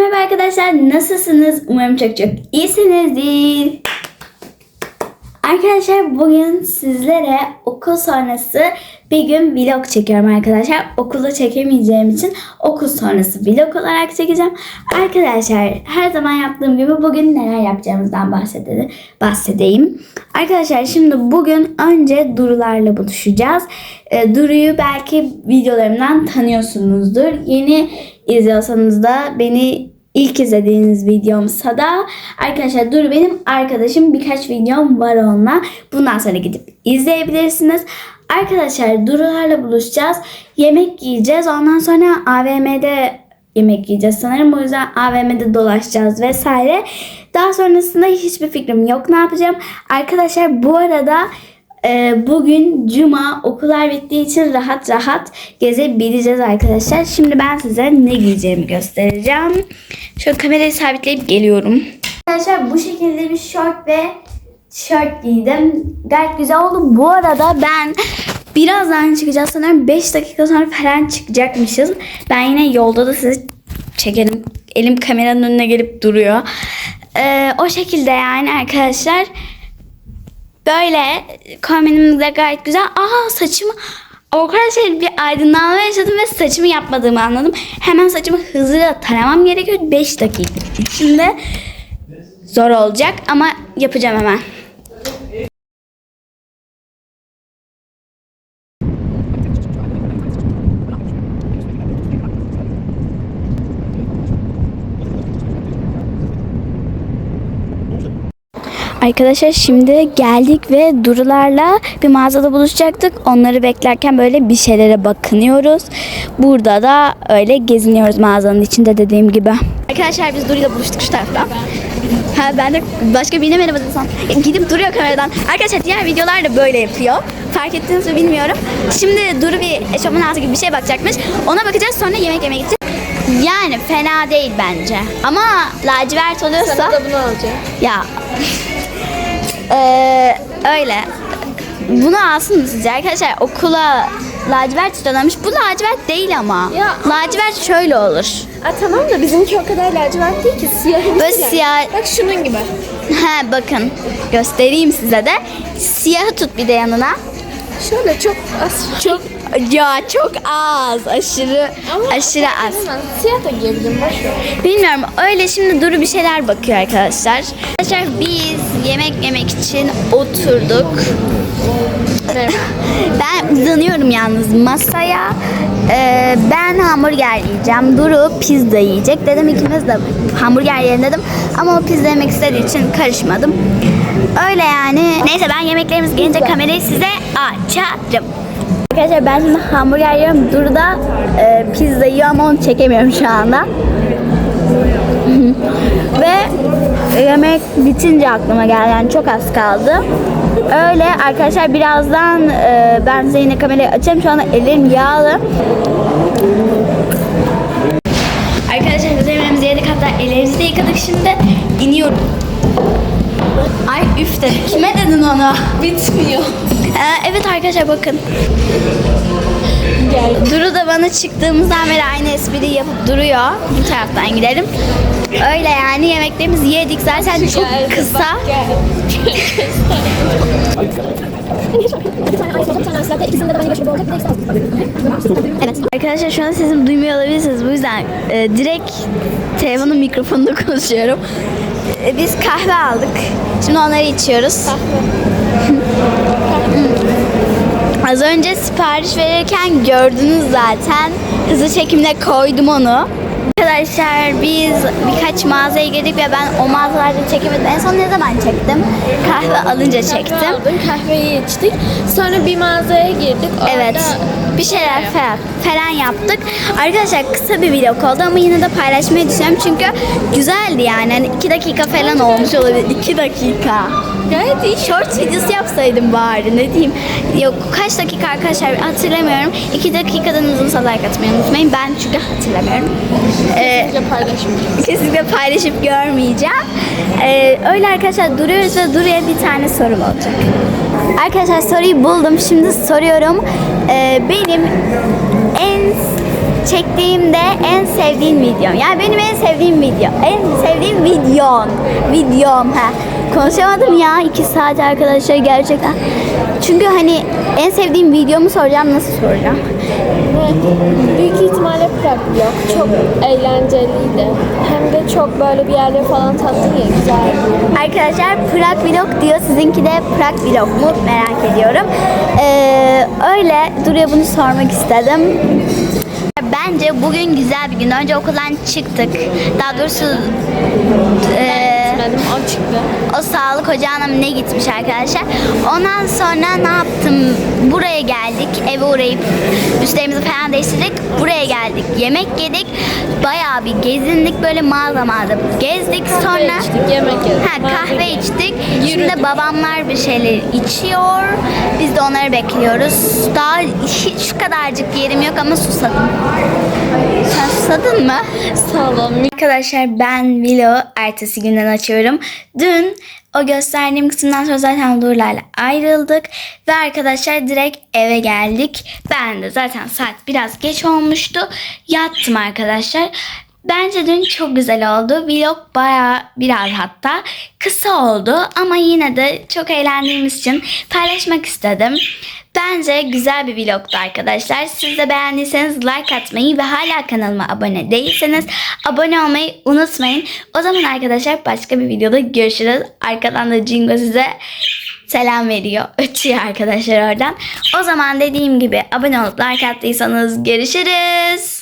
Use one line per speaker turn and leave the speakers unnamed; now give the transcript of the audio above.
merhaba arkadaşlar. Nasılsınız? Umarım çok çok iyisinizdir. Arkadaşlar bugün sizlere okul sonrası bir gün vlog çekiyorum arkadaşlar. Okulda çekemeyeceğim için okul sonrası vlog olarak çekeceğim. Arkadaşlar her zaman yaptığım gibi bugün neler yapacağımızdan bahsedelim, bahsedeyim. Arkadaşlar şimdi bugün önce Duru'larla buluşacağız. Ee, Duru'yu belki videolarımdan tanıyorsunuzdur. Yeni izliyorsanız da beni İlk izlediğiniz videomsa da arkadaşlar Duru benim arkadaşım birkaç videom var onunla. Bundan sonra gidip izleyebilirsiniz. Arkadaşlar Duru'larla buluşacağız. Yemek yiyeceğiz. Ondan sonra AVM'de yemek yiyeceğiz sanırım. O yüzden AVM'de dolaşacağız vesaire. Daha sonrasında hiçbir fikrim yok ne yapacağım. Arkadaşlar bu arada ee, bugün cuma okullar bittiği için rahat rahat gezebileceğiz arkadaşlar. Şimdi ben size ne giyeceğimi göstereceğim. Şöyle kamerayı sabitleyip geliyorum. Arkadaşlar bu şekilde bir şort ve tişört giydim. Gayet güzel oldu. Bu arada ben birazdan çıkacağız sanırım 5 dakika sonra falan çıkacakmışız. Ben yine yolda da sizi çekerim. Elim kameranın önüne gelip duruyor. Ee, o şekilde yani arkadaşlar. Böyle kombinim de gayet güzel. Aa saçımı Arkadaşlar bir aydınlanma yaşadım ve saçımı yapmadığımı anladım. Hemen saçımı hızlıca taramam gerekiyor. 5 dakika içinde zor olacak ama yapacağım hemen. Arkadaşlar şimdi geldik ve Durularla bir mağazada buluşacaktık. Onları beklerken böyle bir şeylere bakınıyoruz. Burada da öyle geziniyoruz mağazanın içinde dediğim gibi. Arkadaşlar biz Duru'yla buluştuk şu tarafta. Ha ben de başka birine merhaba desem. Gidip duruyor kameradan. Arkadaşlar diğer videolar da böyle yapıyor. Fark ettiniz mi bilmiyorum. Şimdi Duru bir eşofman altı gibi bir şey bakacakmış. Ona bakacağız sonra yemek yemeye gideceğiz. Yani fena değil bence. Ama lacivert oluyorsa...
Sana da bunu alacağım.
Ya Ee, öyle. Bunu alsın mı sizce arkadaşlar? Okula lacivert istiyorlarmış. Bu lacivert değil ama.
Ya-
lacivert şöyle olur.
Aa, tamam da bizimki o kadar lacivert değil ki siyahı.
Böyle siyah.
Bak şunun gibi.
He bakın göstereyim size de. Siyahı tut bir de yanına.
Şöyle çok az.
Çok ya çok az. Aşırı aşırı az.
Siyah da giyebilirim. Boş.
Bilmiyorum öyle şimdi Duru bir şeyler bakıyor arkadaşlar. Arkadaşlar biz yemek yemek için oturduk. Ben uzanıyorum yalnız masaya. Ee, ben hamburger yiyeceğim. Duru pizza yiyecek. Dedim ikimiz de hamburger yiyelim dedim. Ama o pizza yemek istediği için karışmadım. Öyle yani. Neyse ben yemeklerimiz gelince kamerayı size açarım. Arkadaşlar ben şimdi hamburger yiyorum. Duru da e, pizza yiyor ama onu çekemiyorum şu anda. Ve yemek bitince aklıma geldi. Yani çok az kaldı. Öyle arkadaşlar birazdan e, ben size yine kamerayı açayım. Şu anda ellerim yağlı. Arkadaşlar biz yemeğimizi yedik hatta ellerimizi de yıkadık şimdi iniyorum. Ay üf de. Kime dedin onu?
Bitmiyor.
Ee, evet arkadaşlar bakın. Duru da bana çıktığımızdan beri aynı espriyi yapıp duruyor. Bu taraftan gidelim. Öyle yani yemeklerimizi yedik zaten çok kısa. Evet. Arkadaşlar şu an sesimi duymuyor olabilirsiniz. Bu yüzden e, direkt telefonun mikrofonunda konuşuyorum. E, biz kahve aldık. Şimdi onları içiyoruz. Az önce sipariş verirken gördünüz zaten. Hızlı çekimle koydum onu. Arkadaşlar biz birkaç mağazaya girdik ve ben o mağazalarda çekemedim. En son ne zaman çektim? Kahve alınca çektim.
Kahve aldın, kahveyi içtik. Sonra bir mağazaya girdik. Orada
Evet. Bir şeyler falan, falan yaptık. Arkadaşlar kısa bir vlog oldu ama yine de paylaşmayı düşünüyorum çünkü güzeldi yani. Hani iki dakika falan olmuş olabilir. iki dakika.
Gayet iyi.
Short videosu yapsaydım bari ne diyeyim. Yok kaç dakika arkadaşlar hatırlamıyorum. İki dakikadan uzunsa like atmayı unutmayın. Ben çünkü hatırlamıyorum. Ee,
Kesinlikle paylaşım.
kesinlikle paylaşıp görmeyeceğim. Ee, öyle arkadaşlar duruyoruz ve Duru'ya bir tane sorum olacak. Arkadaşlar soruyu buldum. Şimdi soruyorum. Ee, benim en çektiğimde en sevdiğin videom. Yani benim en sevdiğim video. En sevdiğim videon. Videom ha. Konuşamadım ya iki saat arkadaşlar gerçekten. Çünkü hani en sevdiğim videomu soracağım nasıl soracağım?
Ve büyük ihtimalle Prag vlog. Çok eğlenceliydi. Hem de çok böyle bir yerleri falan tattın ya güzeldi.
Arkadaşlar Prag Vlog diyor. Sizinki de Prag Vlog mu? Merak ediyorum. Ee, öyle Duru'ya bunu sormak istedim. Bence bugün güzel bir gün. Önce okuldan çıktık. Daha doğrusu ee,
Gitmedim o çıktı.
o sağlık ocağına mı ne gitmiş arkadaşlar. Ondan sonra ne yaptım? Buraya geldik. Eve uğrayıp üstlerimizi falan değiştirdik. Buraya geldik. Yemek yedik. Bayağı bir gezindik. Böyle mağaza mağaza gezdik. Sonra
içtik, yemek yedik.
Ha, kahve
gezdik.
içtik.
Yürüdük.
Şimdi babamlar bir şeyler içiyor. Biz de onları bekliyoruz. Daha hiç kadarcık yerim yok ama susadım. Sen susadın mı?
Sağ olun.
Arkadaşlar ben vlogu ertesi günden açıyorum. Dün o gösterdiğim kısımdan sonra zaten Nurlar'la ayrıldık. Ve arkadaşlar direkt eve geldik. Ben de zaten saat biraz geç olmuştu. Yattım arkadaşlar. Bence dün çok güzel oldu. Vlog baya biraz hatta kısa oldu ama yine de çok eğlendiğimiz için paylaşmak istedim. Bence güzel bir vlogtu arkadaşlar. Siz de beğendiyseniz like atmayı ve hala kanalıma abone değilseniz abone olmayı unutmayın. O zaman arkadaşlar başka bir videoda görüşürüz. Arkadan da Jingo size selam veriyor. Ötüyor arkadaşlar oradan. O zaman dediğim gibi abone olup like attıysanız görüşürüz.